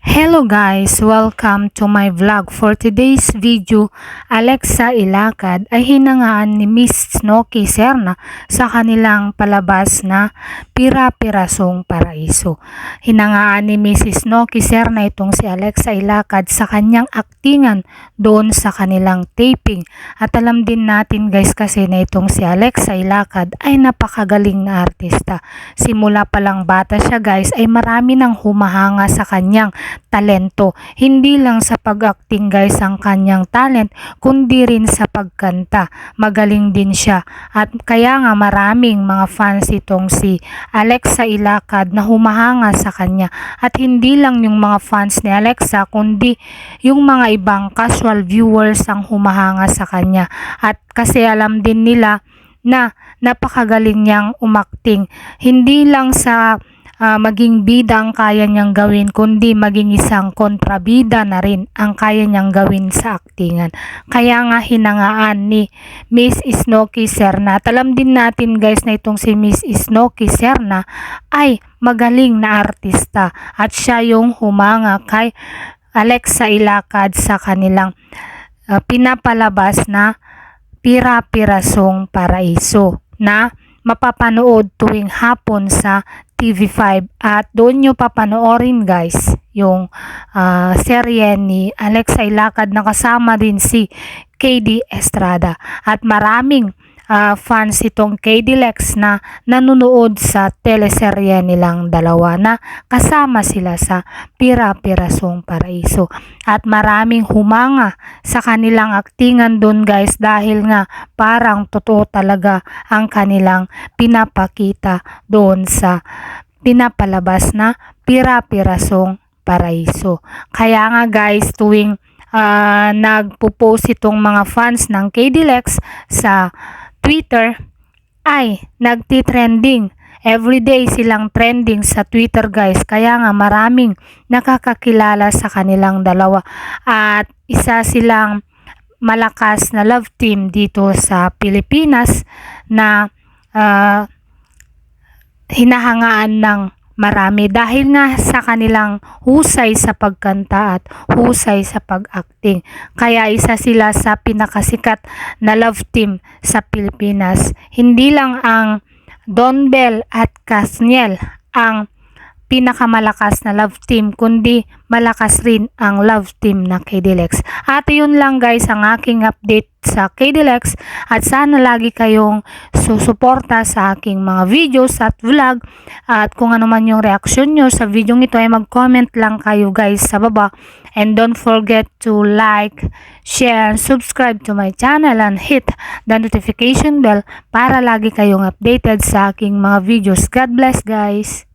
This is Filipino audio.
Hello guys! Welcome to my vlog. For today's video, Alexa Ilacad ay hinangaan ni Miss Snooki Serna sa kanilang palabas na Pira-Pirasong Paraiso. Hinangaan ni Mrs. Snooki Serna itong si Alexa Ilacad sa kanyang aktingan doon sa kanilang taping. At alam din natin guys kasi na itong si Alexa Ilacad ay napakagaling na artista. Simula pa lang bata siya guys ay marami nang humahanga sa kanyang talento. Hindi lang sa pag-acting guys ang kanyang talent, kundi rin sa pagkanta. Magaling din siya. At kaya nga maraming mga fans itong si Alexa Ilacad na humahanga sa kanya. At hindi lang yung mga fans ni Alexa, kundi yung mga ibang casual viewers ang humahanga sa kanya. At kasi alam din nila na napakagaling niyang umakting. Hindi lang sa ah, maging bida ang kaya niyang gawin, kundi maging isang kontrabida na rin ang kaya niyang gawin sa aktingan. Kaya nga hinangaan ni Miss Snooki Serna. At alam din natin guys na itong si Miss Snooki Serna ay magaling na artista at siya yung humanga kay Alexa Ilacad sa kanilang ah, pinapalabas na Pira-Pirasong Paraiso na mapapanood tuwing hapon sa TV5 at doon nyo papanoorin guys yung ah, serye ni Alexa Ilacad na kasama din si KD Estrada. At maraming ah, fans itong KD Lex na nanonood sa teleserye nilang dalawa na kasama sila sa Pira-Pirasong Paraiso at maraming humanga sa kanilang aktingan doon guys dahil nga parang totoo talaga ang kanilang pinapakita doon sa pinapalabas na Pira-Pirasong Paraiso. Kaya nga guys tuwing ah, nagpo-post itong mga fans ng KD Lex sa Twitter ay nagti-trending. Everyday silang trending sa Twitter guys. Kaya nga maraming nakakakilala sa kanilang dalawa. At isa silang malakas na love team dito sa Pilipinas na ah, hinahangaan ng marami dahil nga sa kanilang husay sa pagkanta at husay sa pag-acting. Kaya isa sila sa pinakasikat na love team sa Pilipinas. Hindi lang ang Don Bell at Casniel ang pinakamalakas na love team kundi malakas rin ang love team na KDLX. At yun lang guys ang aking update sa KDLX at sana lagi kayong susuporta sa aking mga videos at vlog at kung ano man yung reaksyon nyo sa video ito ay mag-comment lang kayo guys sa baba and don't forget to like, share, and subscribe to my channel and hit the notification bell para lagi kayong updated sa aking mga videos. God bless guys!